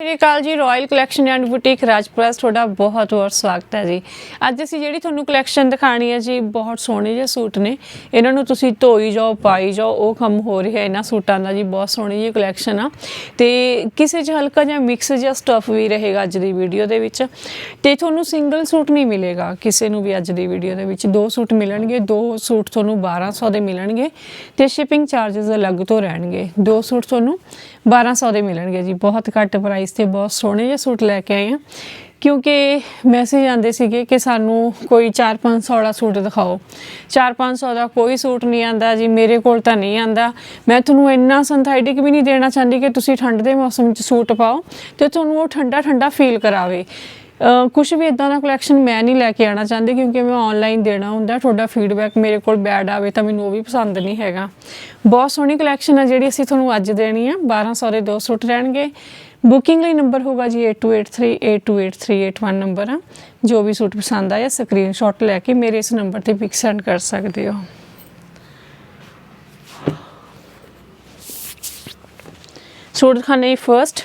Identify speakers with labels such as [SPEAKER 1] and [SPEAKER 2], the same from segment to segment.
[SPEAKER 1] Sri Akal ji royal collection and boutique Rajpura, ਤੁਹਾਡਾ ਬਹੁਤ ਬਹੁਤ ਸਵਾਗਤ ਹੈ ਜੀ। ਅੱਜ ਅਸੀਂ ਜਿਹੜੀ ਤੁਹਾਨੂੰ ਕਲੈਕਸ਼ਨ ਦਿਖਾਣੀ ਹੈ ਜੀ, ਬਹੁਤ ਸੋਹਣੇ ਜਿਹੇ ਸੂਟ ਨੇ। ਇਹਨਾਂ ਨੂੰ ਤੁਸੀਂ ਧੋਈ ਜਾਓ, ਪਾਈ ਜਾਓ, ਉਹ ਕੰਮ ਹੋ ਰਿਹਾ ਇਹਨਾਂ ਸੂਟਾਂ ਦਾ ਜੀ, ਬਹੁਤ ਸੋਹਣੀ ਜਿਹੀ ਕਲੈਕਸ਼ਨ ਆ। ਤੇ ਕਿਸੇ 'ਚ ਹਲਕਾ ਜਿਹਾ ਮਿਕਸ ਜਿਹਾ ਸਟਫ ਵੀ ਰਹੇਗਾ ਅੱਜ ਦੀ ਵੀਡੀਓ ਦੇ ਵਿੱਚ। ਤੇ ਤੁਹਾਨੂੰ ਸਿੰਗਲ ਸੂਟ ਨਹੀਂ ਮਿਲੇਗਾ, ਕਿਸੇ ਨੂੰ ਵੀ ਅੱਜ ਦੀ ਵੀਡੀਓ ਦੇ ਵਿੱਚ। ਦੋ ਸੂਟ ਮਿਲਣਗੇ, ਦੋ ਸੂਟ ਤੁਹਾਨੂੰ 1200 ਦੇ ਮਿਲਣਗੇ ਤੇ ਸ਼ਿਪਿੰਗ ਚਾਰजेस ਅਲੱਗ ਤੋਂ ਰਹਿਣਗੇ। ਦੋ ਸੂਟ ਤੁਹਾਨੂੰ 1200 ਦੇ ਮਿਲਣਗੇ ਜੀ, ਬਹੁਤ ਘੱਟ ਪ੍ਰਾਈਸ ਤੇ ਬਹੁਤ ਸੋਹਣੇ ਜਿਹੇ ਸੂਟ ਲੈ ਕੇ ਆਏ ਆ ਕਿਉਂਕਿ ਮੈਸੇਜ ਆਉਂਦੇ ਸੀਗੇ ਕਿ ਸਾਨੂੰ ਕੋਈ 4-500 ਵਾਲਾ ਸੂਟ ਦਿਖਾਓ। 4-500 ਦਾ ਕੋਈ ਸੂਟ ਨਹੀਂ ਆਂਦਾ ਜੀ, ਮੇਰੇ ਕੋਲ ਤਾਂ ਨਹੀਂ ਆਂਦਾ ਮੈਂ ਤੁਹਾਨੂੰ ਇੰਨਾ ਸਿੰਥੈਟਿਕ ਵੀ ਨਹੀਂ ਦੇਣਾ ਚਾਹੁੰਦੀ ਕਿ ਤੁਸੀਂ ਠੰਡ ਦੇ ਮੌਸਮ 'ਚ ਸੂਟ ਪਾਓ ਤੇ ਤੁਹਾਨੂੰ ਉਹ ਠੰਡਾ ਠੰਡਾ ਫੀਲ ਕਰਾਵੇ। ਕੁਝ ਵੀ ਇਦਾਂ ਦਾ ਕਲੈਕਸ਼ਨ ਮੈਂ ਨਹੀਂ ਲੈ ਕੇ ਆਣਾ ਚਾਹੁੰਦੀ ਕਿਉਂਕਿ ਮੈਂ ਆਨਲਾਈਨ ਦੇਣਾ ਹੁੰਦਾ, ਤੁਹਾਡਾ ਫੀਡਬੈਕ ਮੇਰੇ ਕੋਲ ਬੈਡ ਆਵੇ ਤਾਂ ਮੈਨੂੰ ਉਹ ਵੀ ਪਸੰਦ ਨਹੀਂ ਹੈਗਾ। ਬਹੁਤ ਸੋਹਣੀ ਕਲੈਕਸ਼ਨ ਆ ਜਿਹੜੀ ਅਸੀਂ ਤੁਹਾਨੂੰ ਅੱਜ ਦੇਣੀ ਹੈ 1200 ਦੇ ਦੋ ਸੂਟ ਰਹਿਣਗੇ। ਬੁਕਿੰਗ ਲਈ ਨੰਬਰ ਹੋਗਾ ਜੀ 8283828381 ਨੰਬਰ ਆ, ਜੋ ਵੀ ਸੂਟ ਪਸੰਦ ਆਇਆ ਸਕਰੀਨਸ਼ਾਟ ਲੈ ਕੇ ਮੇਰੇ ਇਸ ਨੰਬਰ ਤੇ ਪਿਕ ਸੈਂਡ ਕਰ ਸਕਦੇ ਹੋ। ਸੂਟ ਦਿਖਾਣੇ ਫਰਸਟ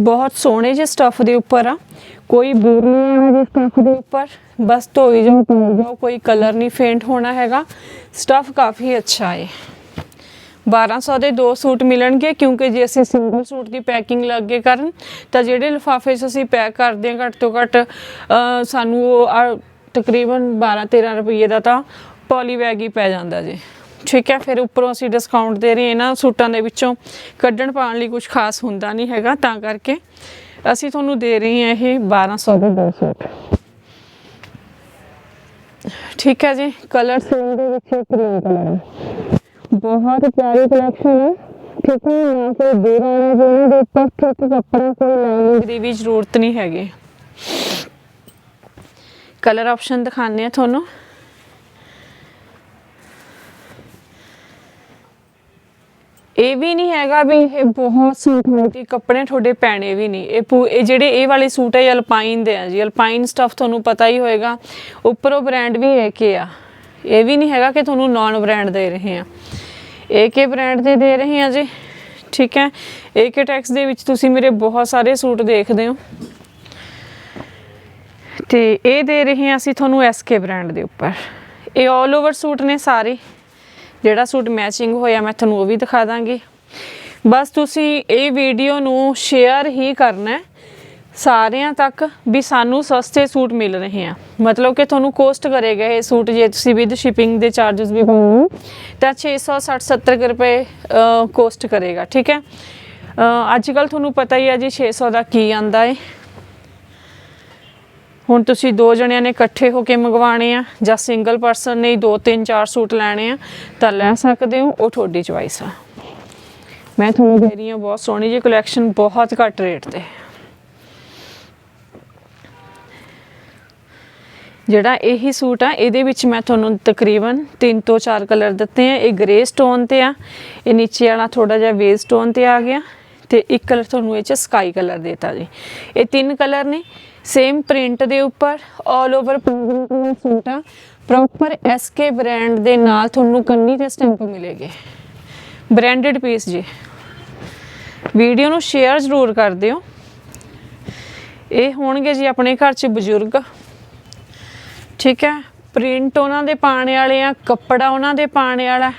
[SPEAKER 1] ਬਹੁਤ ਸੋਹਣੇ ਜਿਹੇ ਸਟਫ ਦੇ ਉੱਪਰ ਆ। ਕੋਈ ਬੂਰ ਨਹੀਂ ਹੈ ਜੀ ਸਟਫ ਦੇ ਉੱਪਰ। ਬਸ ਧੋਈ ਜਾਓ ਧੋਈ ਜਾਓ, ਕੋਈ ਕਲਰ ਨਹੀਂ ਫੇਂਟ ਹੋਣਾ ਹੈਗਾ। ਸਟਫ ਕਾਫੀ ਅੱਛਾ ਹੈ। 1200 ਦੇ ਦੋ ਸੂਟ ਮਿਲਣਗੇ ਕਿਉਂਕਿ ਜੇ ਅਸੀਂ ਸਿੰਗਲ ਸੂਟ ਦੀ ਪੈਕਿੰਗ ਲੱਗੇ ਕਰਨ, ਤਾਂ ਜਿਹੜੇ ਲਿਫਾਫੇ 'ਚ ਅਸੀਂ ਪੈਕ ਕਰਦੇ ਹਾਂ ਘੱਟ ਤੋਂ ਘੱਟ ਸਾਨੂੰ ਉਹ ਤਕਰੀਬਨ 12 13 ਰੁਪਏ ਦਾ ਤਾਂ ਪੋਲੀ ਬੈਗ ਹੀ ਪੈ ਜਾਂਦਾ ਜੀ। ਠੀਕ ਹੈ, ਫਿਰ ਉੱਪਰੋਂ ਅਸੀਂ ਡਿਸਕਾਊਂਟ ਦੇ ਰਹੇ ਇਹਨਾਂ ਸੂਟਾਂ ਦੇ ਵਿੱਚੋਂ। ਕੱਢਣ ਪਾਉਣ ਲਈ ਕੁਝ ਖਾਸ ਹੁੰਦਾ ਨਹੀਂ ਹੈਗਾ, ਤਾਂ ਕਰਕੇ ਅਸੀਂ ਤੁਹਾਨੂੰ ਦੇ ਰਹੇ ਹਾਂ ਇਹ 1200 ਦੇ ਦੋ ਸੂਟ। ਠੀਕ ਹੈ ਜੀ ਕਲਰ ਸੇਮ ਦੇ ਵਿੱਚ ਕਰੀਮ ਕਲਰ ਹੈ ਬਹੁਤ ਪਿਆਰੀ ਕਲੈਕਸ਼ਨ ਹੈ। ਠੀਕ ਹੈ ਨਾ ਕੋਈ ਦੇਰ ਆਣਾ ਜਿਹਨਾਂ ਦੇ ਉੱਪਰ। ਠੀਕ ਕੱਪੜਾ ਕੋਈ ਲਾਈਨਿੰਗ ਦੀ ਵੀ ਜ਼ਰੂਰਤ ਨਹੀਂ ਹੈਗੀ। ਕਲਰ ਆਪਸ਼ਨ ਦਿਖਾਣੇ ਆ ਤੁਹਾਨੂੰ। ਇਹ ਵੀ ਨਹੀਂ ਹੈਗਾ ਵੀ ਇਹ ਬਹੁਤ ਸੂਟ ਮੋਟੀ ਕੱਪੜੇ ਤੁਹਾਡੇ ਪੈਣੇ ਵੀ ਨਹੀਂ। ਇਹ ਇਹ ਜਿਹੜੇ ਇਹ ਵਾਲੇ ਸੂਟ ਹੈ, ਇਹ ਅਲਪਾਈਨ ਦੇ ਆ ਜੀ। ਅਲਪਾਈਨ ਸਟਫ ਤੁਹਾਨੂੰ ਪਤਾ ਹੀ ਹੋਏਗਾ। ਉੱਪਰੋਂ ਬ੍ਰਾਂਡ ਵੀ ਹੈ ਏਕੇ ਆ। ਇਹ ਵੀ ਨਹੀਂ ਹੈਗਾ ਕਿ ਤੁਹਾਨੂੰ ਨਾਨ ਬ੍ਰਾਂਡ ਦੇ ਰਹੇ ਆ। ਏਕੇ ਬ੍ਰਾਂਡ ਦੇ ਦੇ ਰਹੇ ਹਾਂ ਜੀ, ਠੀਕ ਹੈ? ਏਕੇ ਟੈਕਸ ਦੇ ਵਿੱਚ ਤੁਸੀਂ ਮੇਰੇ ਬਹੁਤ ਸਾਰੇ ਸੂਟ ਦੇਖਦੇ ਹੋ। ਤੇ ਇਹ ਦੇ ਰਹੇ ਹਾਂ ਅਸੀਂ ਤੁਹਾਨੂੰ ਐਸਕੇ ਬ੍ਰਾਂਡ ਦੇ ਉੱਪਰ। ਇਹ 올 ਓਵਰ ਸੂਟ ਨੇ ਸਾਰੇ। ਜਿਹੜਾ ਸੂਟ ਮੈਚਿੰਗ ਹੋਇਆ, ਮੈਂ ਤੁਹਾਨੂੰ ਉਹ ਵੀ ਦਿਖਾ ਦਾਂਗੀ। ਬਸ ਤੁਸੀਂ ਇਹ ਵੀਡੀਓ ਨੂੰ ਸ਼ੇਅਰ ਹੀ ਕਰਨਾ ਹੈ। ਸਾਰਿਆਂ ਤੱਕ ਵੀ ਸਾਨੂੰ ਸਸਤੇ ਸੂਟ ਮਿਲ ਰਹੇ ਆ। ਮਤਲਬ ਕਿ ਤੁਹਾਨੂੰ ਕੋਸਟ ਕਰੇਗਾ ਇਹ ਸੂਟ ਜੇ ਤੁਸੀਂ ਵਿਦ ਸ਼ਿਪਿੰਗ ਦੇ ਚਾਰजेस ਵੀ ਪਾਉਣ ਤਾਂ 660 70 ਰੁਪਏ ਕੋਸਟ ਕਰੇਗਾ ਠੀਕ ਹੈ? ਅੱਜ ਕੱਲ ਤੁਹਾਨੂੰ ਪਤਾ ਹੀ ਹੈ ਜੀ 600 ਦਾ ਕੀ ਆਂਦਾ ਹੈ ਹੁਣ ਤੁਸੀਂ ਦੋ ਜਣਿਆਂ ਨੇ ਇਕੱਠੇ ਹੋ ਕੇ ਮੰਗਵਾਣੇ ਆ ਜਾਂ ਸਿੰਗਲ ਪਰਸਨ ਨੇ ਦੋ ਤਿੰਨ ਚਾਰ ਸੂਟ ਲੈਣੇ ਆ ਤਾਂ ਲੈ ਸਕਦੇ ਹੋ ਉਹ ਤੁਹਾਡੀ ਚੁਆਇਸ ਆ। ਮੈਂ ਤੁਹਾਨੂੰ ਦੇ ਰਹੀ ਹਾਂ ਬਹੁਤ ਸੋਹਣੀ ਜਿਹੀ ਕਲੈਕਸ਼ਨ ਬਹੁਤ ਘੱਟ ਰੇਟ ਤੇ। ਜਿਹੜਾ ਇਹੀ ਸੂਟ ਆ, ਇਹਦੇ ਵਿੱਚ ਮੈਂ ਤੁਹਾਨੂੰ ਤਕਰੀਬਨ 3 ਤੋਂ 4 ਕਲਰ ਦਿੱਤੇ ਆ। ਇਹ ਗ੍ਰੇ ਸਟੋਨ ਤੇ ਆ, ਇਹ ਨੀਚੇ ਵਾਲਾ ਥੋੜਾ ਜਿਹਾ ਵੇਜ ਸਟੋਨ ਤੇ ਆ ਗਿਆ ਤੇ ਇੱਕ ਕਲਰ ਤੁਹਾਨੂੰ ਇਹ ਚ ਸਕਾਈ ਕਲਰ ਦੇਤਾ ਜੀ। ਇਹ ਤਿੰਨ ਕਲਰ ਨੇ ਸੇਮ ਪ੍ਰਿੰਟ ਦੇ ਉੱਪਰ 올 ਓਵਰ ਪ੍ਰਿੰਟ ਸੂਟ ਆ ਪ੍ਰੋਪਰ ਐਸਕੇ ਬ੍ਰਾਂਡ ਦੇ ਨਾਲ ਤੁਹਾਨੂੰ ਕੰਨੀ ਤੇ ਸਟੈਂਪ ਮਿਲੇਗੇ। ਬ੍ਰਾਂਡਡ ਪੀਸ ਜੀ। ਵੀਡੀਓ ਨੂੰ ਸ਼ੇਅਰ ਜ਼ਰੂਰ ਕਰ ਦਿਓ। ਇਹ ਹੋਣਗੇ ਜੀ ਆਪਣੇ ਘਰ 'ਚ ਬਜ਼ੁਰਗ। ਠੀਕ ਹੈ? ਪ੍ਰਿੰਟ ਉਹਨਾਂ ਦੇ ਪਾਣੇ ਵਾਲੇ ਆ ਕੱਪੜਾ ਉਹਨਾਂ ਦੇ ਪਾਣੇ ਵਾਲਾ।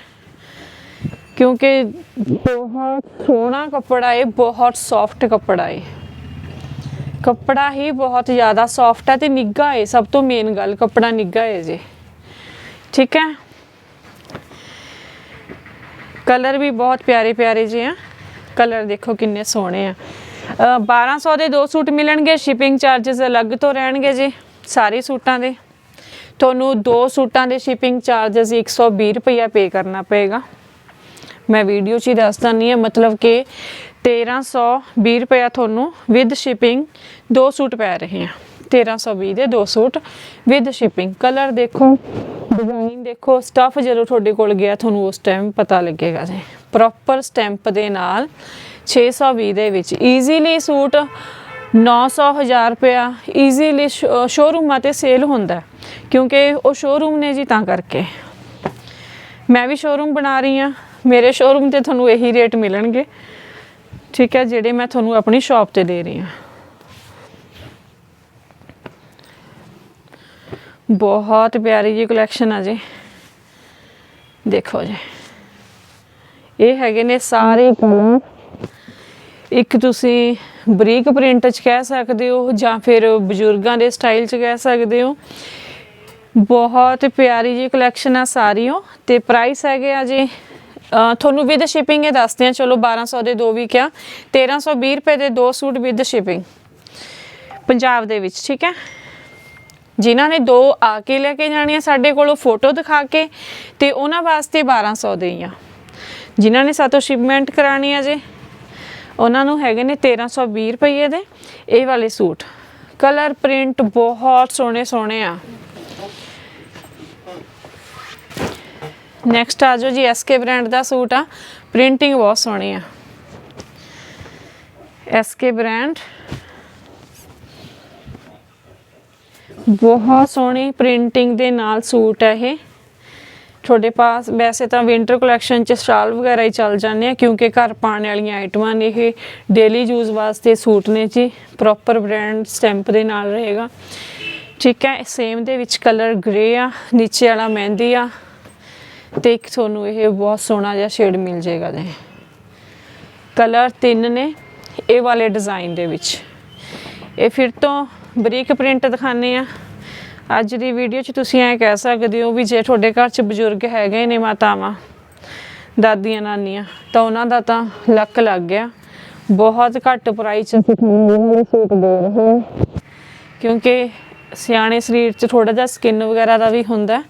[SPEAKER 1] ਕਿਉਂਕਿ ਬਹੁਤ ਸੋਹਣਾ ਕੱਪੜਾ ਹੈ ਬਹੁਤ ਸੌਫਟ ਕੱਪੜਾ ਹੈ ਕੱਪੜਾ ਹੀ ਬਹੁਤ ਜ਼ਿਆਦਾ ਸੌਫਟ ਹੈ ਤੇ ਨਿੱਘਾ ਹੈ ਸਭ ਤੋਂ ਮੇਨ ਗੱਲ ਕੱਪੜਾ ਨਿੱਘਾ ਹੈ ਜੀ। ਠੀਕ ਹੈ? ਕਲਰ ਵੀ ਬਹੁਤ ਪਿਆਰੇ ਪਿਆਰੇ ਜਿਹੇ ਆ। ਕਲਰ ਦੇਖੋ ਕਿੰਨੇ ਸੋਹਣੇ ਆ। ਅ, 1200 ਦੇ ਦੋ ਸੂਟ ਮਿਲਣਗੇ ਸ਼ਿਪਿੰਗ ਚਾਰजेस ਅਲੱਗ ਤੋਂ ਰਹਿਣਗੇ ਜੀ ਸਾਰੇ ਸੂਟਾਂ ਦੇ। ਤੁਹਾਨੂੰ ਦੋ ਸੂਟਾਂ ਦੇ ਸ਼ਿਪਿੰਗ ਚਾਰजेस 120 ਰੁਪਇਆ ਪੇ ਕਰਨਾ ਪਏਗਾ। ਮੈਂ ਵੀਡੀਓ 'ਚ ਹੀ ਦੱਸ ਦਿੰਦੀ ਹਾਂ, ਮਤਲਬ ਕਿ 1320 ਰੁਪਇਆ ਤੁਹਾਨੂੰ ਵਿਦ ਸ਼ਿਪਿੰਗ ਦੋ ਸੂਟ ਪੈ ਰਹੇ ਆ। 1320 ਦੇ ਦੋ ਸੂਟ ਵਿਦ ਸ਼ਿਪਿੰਗ ਕਲਰ ਦੇਖੋ ਡਿਜ਼ਾਈਨ ਦੇਖੋ ਸਟਫ ਜਦੋਂ ਤੁਹਾਡੇ ਕੋਲ ਗਿਆ, ਤੁਹਾਨੂੰ ਉਸ ਟਾਈਮ ਪਤਾ ਲੱਗੇਗਾ ਜੀ। ਪ੍ਰੋਪਰ ਸਟੈਂਪ ਦੇ ਨਾਲ 620 ਦੇ ਵਿੱਚ। ਈਜ਼ੀਲੀ ਸੂਟ 900 1000 ਰੁਪਇਆ ਈਜ਼ੀਲੀ ਸ਼ੋਰੂਮਾਂ ਤੇ ਸੇਲ ਹੁੰਦਾ। ਕਿਉਂਕਿ ਉਹ ਸ਼ੋਰੂਮ ਨੇ ਜੀ ਤਾਂ ਕਰਕੇ। ਮੈਂ ਵੀ ਸ਼ੋਰੂਮ ਬਣਾ ਰਹੀ ਹਾਂ ਮੇਰੇ ਸ਼ੋਰੂਮ ਤੇ ਤੁਹਾਨੂੰ ਇਹੀ ਰੇਟ ਮਿਲਣਗੇ। ਠੀਕ ਹੈ ਜਿਹੜੇ ਮੈਂ ਤੁਹਾਨੂੰ ਆਪਣੀ ਸ਼ਾਪ ਤੇ ਦੇ ਰਹੀ ਹਾਂ। ਬਹੁਤ ਪਿਆਰੀ ਜੀ ਕਲੈਕਸ਼ਨ ਆ ਜੀ। ਦੇਖੋ ਜੀ। ਇਹ ਹੈਗੇ ਨੇ ਸਾਰੇ ਕਲਰ ਇੱਕ ਤੁਸੀਂ ਬਰੀਕ ਪ੍ਰਿੰਟ ਚ ਕਹਿ ਸਕਦੇ ਹੋ ਜਾਂ ਫਿਰ ਬਜ਼ੁਰਗਾਂ ਦੇ ਸਟਾਈਲ ਚ ਕਹਿ ਸਕਦੇ ਹੋ। ਬਹੁਤ ਪਿਆਰੀ ਜੀ ਕਲੈਕਸ਼ਨ ਆ ਸਾਰੀਓ। ਤੇ ਪ੍ਰਾਈਸ ਹੈਗੇ ਆ ਜੀ ਤੁਹਾਨੂੰ ਵਿਦ ਸ਼ਿਪਿੰਗ ਇਹ ਦੱਸਦੇ ਆ, ਚਲੋ 1200 ਦੇ ਦੋ ਵੀ ਕਿਆ 1320 ਰੁਪਏ ਦੇ ਦੋ ਸੂਟ ਵਿਦ ਸ਼ਿਪਿੰਗ ਪੰਜਾਬ ਦੇ ਵਿੱਚ, ਠੀਕ ਹੈ? ਜਿਨ੍ਹਾਂ ਨੇ ਦੋ ਆ ਕੇ ਲੈ ਕੇ ਜਾਣੀ ਆ ਸਾਡੇ ਕੋਲੋਂ ਫੋਟੋ ਦਿਖਾ ਕੇ, ਤੇ ਉਹਨਾਂ ਵਾਸਤੇ 1200 ਦੇ ਆ। ਜਿਨ੍ਹਾਂ ਨੇ ਸਾਤੋਂ ਸ਼ਿਪਮੈਂਟ ਕਰਾਣੀ ਆ ਜੇ ਉਹਨਾਂ ਨੂੰ ਹੈਗੇ ਨੇ 1320 ਰੁਪਏ ਦੇ। ਇਹ ਵਾਲੇ ਸੂਟ। ਕਲਰ ਪ੍ਰਿੰਟ ਬਹੁਤ ਸੋਹਣੇ ਸੋਹਣੇ ਆ। ਨੈਕਸਟ ਆ ਜੋ ਜੀ ਐਸਕੇ ਬ੍ਰਾਂਡ ਦਾ ਸੂਟ ਆ। ਪ੍ਰਿੰਟਿੰਗ ਬਹੁਤ ਸੋਹਣੀ ਆ। ਐਸਕੇ ਬ੍ਰਾਂਡ ਬਹੁਤ ਸੋਹਣੀ ਪ੍ਰਿੰਟਿੰਗ ਦੇ ਨਾਲ ਸੂਟ ਹੈ ਇਹ। ਤੁਹਾਡੇ ਪਾਸ ਵੈਸੇ ਤਾਂ ਵਿੰਟਰ ਕਲੈਕਸ਼ਨ ਚ ਸ਼ਾਲ ਵਗੈਰਾ ਹੀ ਚੱਲ ਜਾਂਦੇ ਆ, ਕਿਉਂਕਿ ਘਰ ਪਾਉਣ ਵਾਲੀਆਂ ਆਈਟਮਾਂ ਨੇ ਇਹ ਡੇਲੀ ਯੂਜ਼ ਵਾਸਤੇ ਸੂਟ ਨੇ ਜੀ ਪ੍ਰੋਪਰ ਬ੍ਰਾਂਡ ਸਟੈਂਪ ਦੇ ਨਾਲ ਰਹੇਗਾ। ਠੀਕ ਹੈ ਸੇਮ ਦੇ ਵਿੱਚ ਕਲਰ ਗ੍ਰੇ ਆ, ਨੀਚੇ ਵਾਲਾ ਮਹਿੰਦੀ ਆ, ਤੇ ਇੱਕ ਤੁਹਾਨੂੰ ਇਹ ਬਹੁਤ ਸੋਹਣਾ ਜਿਹਾ ਸ਼ੇਡ ਮਿਲ ਜਾਏਗਾ ਜੀ। ਕਲਰ ਤਿੰਨ ਨੇ, ਇਹ ਵਾਲੇ ਡਿਜ਼ਾਈਨ ਦੇ ਵਿੱਚ। ਇਹ ਫਿਰ ਤੋਂ ਬਰੀਕ ਪ੍ਰਿੰਟ ਦਿਖਾਣੇ ਆ। ਅੱਜ ਦੀ ਵੀਡੀਓ 'ਚ ਤੁਸੀਂ ਐ ਕਹਿ ਸਕਦੇ ਹੋ ਵੀ ਜੇ ਤੁਹਾਡੇ ਘਰ 'ਚ ਬਜ਼ੁਰਗ ਹੈਗੇ ਨੇ ਮਾਤਾਵਾਂ ਦਾਦੀਆਂ ਨਾਨੀਆਂ ਤਾਂ ਉਹਨਾਂ ਦਾ ਤਾਂ ਲੱਕ ਲੱਗ ਗਿਆ। ਬਹੁਤ ਘੱਟ ਪ੍ਰਾਈਸ 'ਚ ਅਸੀਂ ਤੁਹਾਨੂੰ ਇਹ ਵਾਲੇ ਸੂਟ ਦੇ ਰਹੇ ਹਾਂ। ਕਿਉਂਕਿ ਸਿਆਣੇ ਸਰੀਰ 'ਚ ਥੋੜਾ ਜਿਹਾ ਸਕਿਨ ਵਗੈਰਾ ਦਾ ਵੀ ਹੁੰਦਾ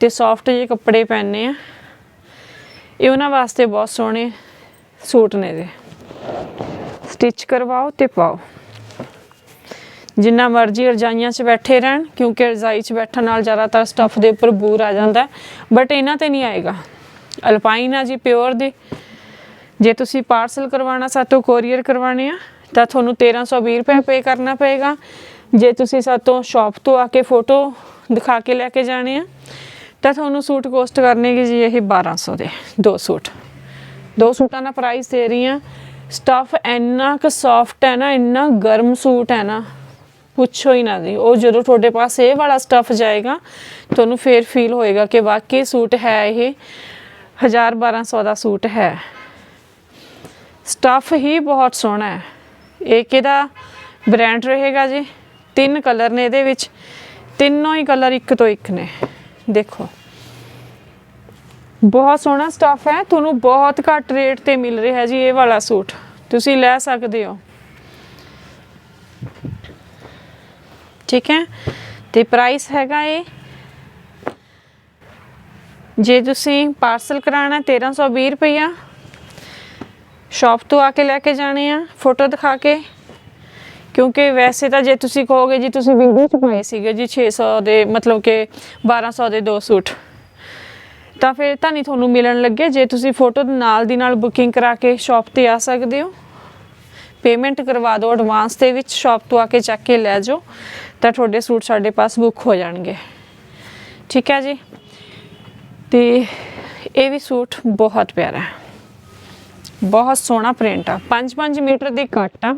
[SPEAKER 1] ਤੇ ਸੌਫਟ ਜਿਹੇ ਕੱਪੜੇ ਪਹਿਨਨੇ ਆ। ਇਹ ਉਹਨਾਂ ਵਾਸਤੇ ਬਹੁਤ ਸੋਹਣੇ ਸੂਟ ਨੇ ਦੇ ਸਟਿਚ ਕਰਵਾਓ ਤੇ ਪਾਓ। ਜਿੰਨਾ ਮਰਜ਼ੀ ਰਜਾਈਆਂ 'ਚ ਬੈਠੇ ਰਹਿਣ, ਕਿਉਂਕਿ ਰਜਾਈ 'ਚ ਬੈਠਣ ਨਾਲ ਜ਼ਿਆਦਾਤਰ ਸਟੱਫ ਦੇ ਉੱਪਰ ਬੂਰ ਆ ਜਾਂਦਾ। ਬਟ ਇਹਨਾਂ ਤੇ ਨਹੀਂ ਆਏਗਾ। ਅਲਪਾਈਨ ਆ ਜੀ ਪਿਓਰ ਦੀ। ਜੇ ਤੁਸੀਂ ਪਾਰਸਲ ਕਰਵਾਉਣਾ ਸਾਤੋਂ ਕੋਰੀਅਰ ਕਰਵਾਣੇ ਆ, ਤਾਂ ਤੁਹਾਨੂੰ 1320 ਰੁਪਏ ਪੇ ਕਰਨਾ ਪਏਗਾ। ਜੇ ਤੁਸੀਂ ਸਾਤੋਂ ਸ਼ਾਪ ਤੋਂ ਆ ਕੇ ਫੋਟੋ ਦਿਖਾ ਕੇ ਲੈ ਕੇ ਜਾਣੇ ਆ, ਤਾਂ ਤੁਹਾਨੂੰ ਸੂਟ ਕੋਸਟ ਕਰਨੇਗੇ ਜੀ ਇਹ 1200 ਦੇ, ਦੋ ਸੂਟ। ਦੋ ਸੂਟਾਂ ਦਾ ਪ੍ਰਾਈਸ ਦੇ ਰਹੀ ਆ। ਸਟਫ ਇੰਨਾ ਕੁ ਸੌਫਟ ਹੈ ਨਾ, ਇੰਨਾ ਗਰਮ ਸੂਟ ਹੈ ਨਾ ਪੁੱਛੋ ਹੀ ਨਾ ਜੀ। ਉਹ ਜਦੋਂ ਤੁਹਾਡੇ ਪਾਸ ਇਹ ਵਾਲਾ ਸਟਫ ਜਾਏਗਾ, ਤੁਹਾਨੂੰ ਫੇਰ ਫੀਲ ਹੋਏਗਾ ਕਿ ਵਾਕਈ ਸੂਟ ਹੈ ਇਹ। 1000 1200 ਦਾ ਸੂਟ ਹੈ। ਸਟਫ ਹੀ ਬਹੁਤ ਸੋਹਣਾ ਹੈ। ਇਹ ਕਿਹਦਾ ਬ੍ਰਾਂਡ ਰਹੇਗਾ ਜੀ? ਤਿੰਨ ਕਲਰ ਨੇ ਇਹਦੇ ਵਿੱਚ। ਤਿੰਨੋਂ ਹੀ ਕਲਰ ਇੱਕ ਤੋਂ ਇੱਕ ਨੇ। ਦੇਖੋ। ਬਹੁਤ ਸੋਹਣਾ ਸਟਫ ਹੈ। ਤੁਹਾਨੂੰ ਬਹੁਤ ਘੱਟ ਰੇਟ ਤੇ ਮਿਲ ਰਿਹਾ ਜੀ ਇਹ ਵਾਲਾ ਸੂਟ। ਤੁਸੀਂ ਲੈ ਸਕਦੇ ਹੋ। ਠੀਕ ਹੈ? ਤੇ ਪ੍ਰਾਈਸ ਹੈਗਾ ਇਹ। ਜੇ ਤੁਸੀਂ ਪਾਰਸਲ ਕਰਾਣਾ 1320 ਰੁਪਈਆ। ਸ਼ਾਪ ਤੋਂ ਆ ਕੇ ਲੈ ਕੇ ਜਾਣੇ ਆ ਫੋਟੋ ਦਿਖਾ ਕੇ। ਕਿਉਂਕਿ ਵੈਸੇ ਤਾਂ ਜੇ ਤੁਸੀਂ ਕਹੋਗੇ ਜੀ, ਤੁਸੀਂ ਵੀਡੀਓ ਚ ਪਾਏ ਸੀਗੇ ਜੀ 600 ਦੇ, ਮਤਲਬ ਕਿ 1200 ਦੇ ਦੋ ਸੂਟ। ਤਾਂ ਫਿਰ ਤਾਂ ਨਹੀਂ ਤੁਹਾਨੂੰ ਮਿਲਣ ਲੱਗੇ। ਜੇ ਤੁਸੀਂ ਫੋਟੋ ਨਾਲ ਦੀ ਨਾਲ ਬੁਕਿੰਗ ਕਰਾ ਕੇ ਸ਼ਾਪ ਤੇ ਆ ਸਕਦੇ ਹੋ। ਪੇਮੈਂਟ ਕਰਵਾ ਦਿਓ ਐਡਵਾਂਸ ਦੇ ਵਿੱਚ ਸ਼ਾਪ ਤੋਂ ਆ ਕੇ ਚੱਕ ਕੇ ਲੈ ਜਾਓ, ਤਾਂ ਤੁਹਾਡੇ ਸੂਟ ਸਾਡੇ ਪਾਸ ਬੁੱਕ ਹੋ ਜਾਣਗੇ। ਠੀਕ ਹੈ ਜੀ? ਤੇ ਇਹ ਵੀ ਸੂਟ ਬਹੁਤ ਪਿਆਰਾ ਹੈ। ਬਹੁਤ ਸੋਹਣਾ ਪ੍ਰਿੰਟ ਆ। 5-5 ਮੀਟਰ ਦੀ ਕੱਟ ਆ।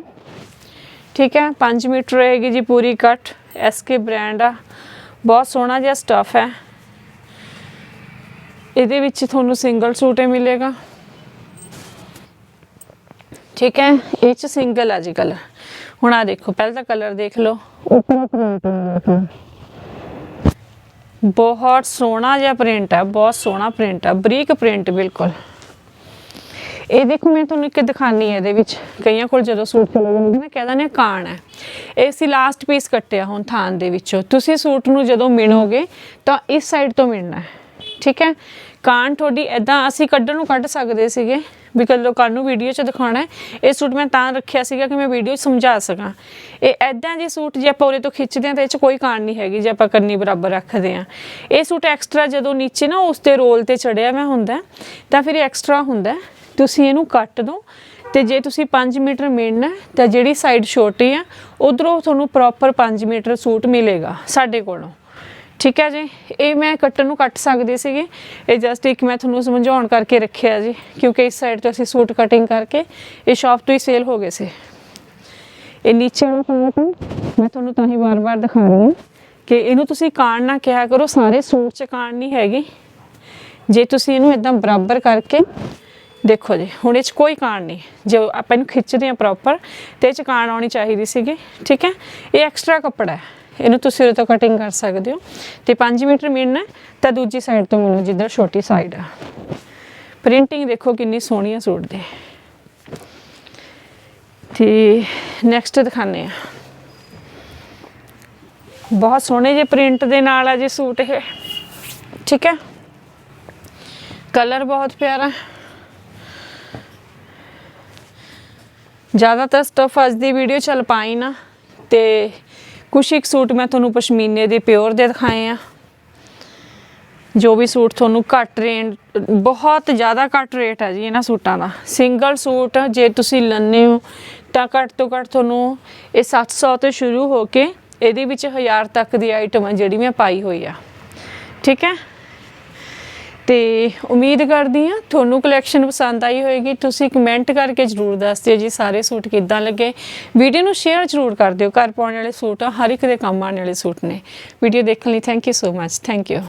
[SPEAKER 1] ਠੀਕ ਹੈ? 5 ਮੀਟਰ ਰਹੇਗੀ ਜੀ ਪੂਰੀ ਕੱਟ ਐਸਕੇ ਬ੍ਰਾਂਡ ਆ। ਬਹੁਤ ਸੋਹਣਾ ਜਿਹਾ ਸਟਫ ਹੈ। ਇਹਦੇ ਵਿੱਚ ਤੁਹਾਨੂੰ ਸਿੰਗਲ ਸੂਟ ਹੀ ਮਿਲੇਗਾ। ਠੀਕ ਹੈ? ਇਹ ਚ ਸਿੰਗਲ ਆ ਜੀ ਕਲਰ ਹੁਣ ਆ ਦੇਖੋ, ਪਹਿਲਾਂ ਤਾਂ ਕਲਰ ਦੇਖ ਲਓ। ਬਹੁਤ ਸੋਹਣਾ ਜਿਹਾ ਪ੍ਰਿੰਟ ਹੈ ਬਹੁਤ ਸੋਹਣਾ ਪ੍ਰਿੰਟ ਹੈ ਬਰੀਕ ਪ੍ਰਿੰਟ ਬਿਲਕੁਲ। ਇਹ ਦੇਖੋ, ਮੈਂ ਤੁਹਾਨੂੰ ਇੱਕ ਦਿਖਾਨੀ ਹੈ ਇਹਦੇ ਵਿੱਚ। ਕਈਆਂ ਕੋਲ ਜਦੋਂ ਸੂਟ ਚਲੇ ਜਾਂਦੇ ਨਾ ਕਹਿ ਦਿੰਦੇ ਆ ਕਾਣ ਹੈ। ਇਹ ਸੀ ਲਾਸਟ ਪੀਸ ਕੱਟਿਆ ਹੁਣ ਥਾਨ ਦੇ ਵਿੱਚੋਂ। ਤੁਸੀਂ ਸੂਟ ਨੂੰ ਜਦੋਂ ਮਿਣੋਗੇ, ਤਾਂ ਇਸ ਸਾਈਡ ਤੋਂ ਮਿਣਨਾ ਹੈ। ਠੀਕ ਹੈ? ਕਾਣ ਤੁਹਾਡੀ ਐਦਾਂ ਅਸੀਂ ਕੱਢਣ ਨੂੰ ਕੱਢ ਸਕਦੇ ਸੀਗੇ ਵੀ ਕੱਲ ਲੋਕਾਂ ਨੂੰ ਵੀਡੀਓ 'ਚ ਦਿਖਾਉਣਾ ਹੈ। ਇਹ ਸੂਟ ਮੈਂ ਤਾਂ ਰੱਖਿਆ ਸੀਗਾ ਕਿ ਮੈਂ ਵੀਡੀਓ 'ਚ ਸਮਝਾ ਸਕਾਂ। ਇਹ ਐਦਾਂ ਜੇ ਸੂਟ ਜੇ ਆਪਾਂ ਉਹਦੇ ਤੋਂ ਖਿੱਚਦੇ ਹਾਂ ਤਾਂ ਇਹ 'ਚ ਕੋਈ ਕਾਣ ਨਹੀਂ ਹੈਗੀ ਜੇ ਆਪਾਂ ਕੰਨੀ ਬਰਾਬਰ ਰੱਖਦੇ ਹਾਂ। ਇਹ ਸੂਟ ਐਕਸਟਰਾ ਜਦੋਂ ਨੀਚੇ ਨਾ ਉਸ ਤੇ ਰੋਲ ਤੇ ਚੜਿਆ ਮੈਂ ਹੁੰਦਾ, ਤਾਂ ਫਿਰ ਐਕਸਟਰਾ ਹੁੰਦਾ ਤੁਸੀਂ ਇਹਨੂੰ ਕੱਟ ਦਿਓ ਤੇ ਜੇ ਤੁਸੀਂ 5 ਮੀਟਰ ਮੇੜਨਾ ਤਾਂ ਜਿਹੜੀ ਸਾਈਡ ਛੋਟੀ ਆ, ਉਧਰੋਂ ਤੁਹਾਨੂੰ ਪ੍ਰੋਪਰ 5 ਮੀਟਰ ਸੂਟ ਮਿਲੇਗਾ ਸਾਡੇ ਕੋਲੋਂ। ਠੀਕ ਹੈ ਜੀ। ਇਹ ਮੈਂ ਕੱਟਣ ਨੂੰ ਕੱਟ ਸਕਦੀ ਸੀਗੀ। ਇਹ ਜਸਟ ਇੱਕ ਮੈਂ ਤੁਹਾਨੂੰ ਸਮਝਾਉਣ ਕਰਕੇ ਰੱਖਿਆ ਜੀ, ਕਿਉਂਕਿ ਇਸ ਸਾਈਡ ਤੋਂ ਅਸੀਂ ਸੂਟ ਕਟਿੰਗ ਕਰਕੇ ਇਹ ਸ਼ਾਪ ਤੋਂ ਹੀ ਸੇਲ ਹੋ ਗਏ ਸੀ। ਇਹ ਨੀਚੇ ਵਾਲਾ ਪਾਰਟ ਮੈਂ ਤੁਹਾਨੂੰ ਤਾਂ ਹੀ ਵਾਰ-ਵਾਰ ਦਿਖਾ ਰਹੀ ਹਾਂ ਕਿ ਇਹਨੂੰ ਤੁਸੀਂ ਕਾਣ ਨਾ ਕਿਹਾ ਕਰੋ, ਸਾਰੇ ਸੂਟ ਚ ਕਾਣ ਨਹੀਂ ਹੈਗੀ। ਜੇ ਤੁਸੀਂ ਇਹਨੂੰ ਇਦਾਂ ਬਰਾਬਰ ਕਰਕੇ ਦੇਖੋ ਜੀ, ਹੁਣ ਇਹ ਚ ਕੋਈ ਕਾਣ ਨਹੀਂ। ਜੇ ਆਪਾਂ ਇਹਨੂੰ ਖਿੱਚਦੇ ਆ ਪ੍ਰੋਪਰ ਤੇ ਇਹ ਚ ਕਾਣ ਆਉਣੀ ਚਾਹੀਦੀ ਸੀਗੀ, ਠੀਕ ਹੈ? ਇਹ ਐਕਸਟਰਾ ਕੱਪੜਾ ਹੈ। ਇਹਨੂੰ ਤੁਸੀਂ ਉਰੇ ਤੋਂ ਕਟਿੰਗ ਕਰ ਸਕਦੇ ਹੋ। ਤੇ 5 ਮੀਟਰ ਮਿਲਣਾ ਤਾਂ ਦੂਜੀ ਸਾਈਡ ਤੋਂ ਮਿਲੋ ਜਿੱਧਰ ਛੋਟੀ ਸਾਈਡ ਆ। ਪ੍ਰਿੰਟਿੰਗ ਦੇਖੋ ਕਿੰਨੀ ਸੋਹਣੀ ਆ ਸੂਟ ਦੀ। ਤੇ ਨੈਕਸਟ ਦਿਖਾਣੇ ਆ ਬਹੁਤ ਸੋਹਣੇ ਜੇ ਪ੍ਰਿੰਟ ਦੇ ਨਾਲ ਆ ਜੇ ਸੂਟ ਇਹ। ਠੀਕ ਹੈ ਕਲਰ ਬਹੁਤ ਪਿਆਰਾ। ਜ਼ਿਆਦਾਤਰ ਸਟਫ ਅੱਜ ਦੀ ਵੀਡੀਓ ਚੱਲ ਪਾਈ ਨਾ, ਤੇ ਕੁਛ ਇੱਕ ਸੂਟ ਮੈਂ ਤੁਹਾਨੂੰ ਪਸ਼ਮੀਨੇ ਦੇ ਪਿਓਰ ਦੇ ਦਿਖਾਏ ਆ। ਜੋ ਵੀ ਸੂਟ ਤੁਹਾਨੂੰ ਘੱਟ ਰੇਟ ਬਹੁਤ ਜ਼ਿਆਦਾ ਘੱਟ ਰੇਟ ਹੈ ਜੀ ਇਹਨਾਂ ਸੂਟਾਂ ਦਾ। ਸਿੰਗਲ ਸੂਟ ਜੇ ਤੁਸੀਂ ਲੈਂਦੇ ਹੋ ਤਾਂ ਘੱਟ ਤੋਂ ਘੱਟ ਤੁਹਾਨੂੰ ਇਹ 700 ਤੋਂ ਸ਼ੁਰੂ ਹੋ ਕੇ ਇਹਦੇ ਵਿੱਚ 1000 ਤੱਕ ਦੀ ਆਈਟਮ ਜਿਹੜੀ ਮੈਂ ਪਾਈ ਹੋਈ ਆ। ਠੀਕ ਹੈ? ਤੇ ਉਮੀਦ ਕਰਦੀ ਹਾਂ ਤੁਹਾਨੂੰ ਕਲੈਕਸ਼ਨ ਪਸੰਦ ਆਈ ਹੋਏਗੀ। ਤੁਸੀਂ ਕਮੈਂਟ ਕਰਕੇ ਜਰੂਰ ਦੱਸ ਦਿਓ ਜੀ, ਸਾਰੇ ਸੂਟ ਕਿੱਦਾਂ ਲੱਗੇ। ਵੀਡੀਓ ਨੂੰ ਸ਼ੇਅਰ ਜਰੂਰ ਕਰ ਦਿਓ। ਘਰ ਪਾਉਣ ਵਾਲੇ ਸੂਟ ਆ, ਹਰ ਇੱਕ ਦੇ ਕੰਮ ਆਉਣ ਵਾਲੇ ਸੂਟ ਨੇ। ਵੀਡੀਓ ਦੇਖਣ ਲਈ thank you so much thank you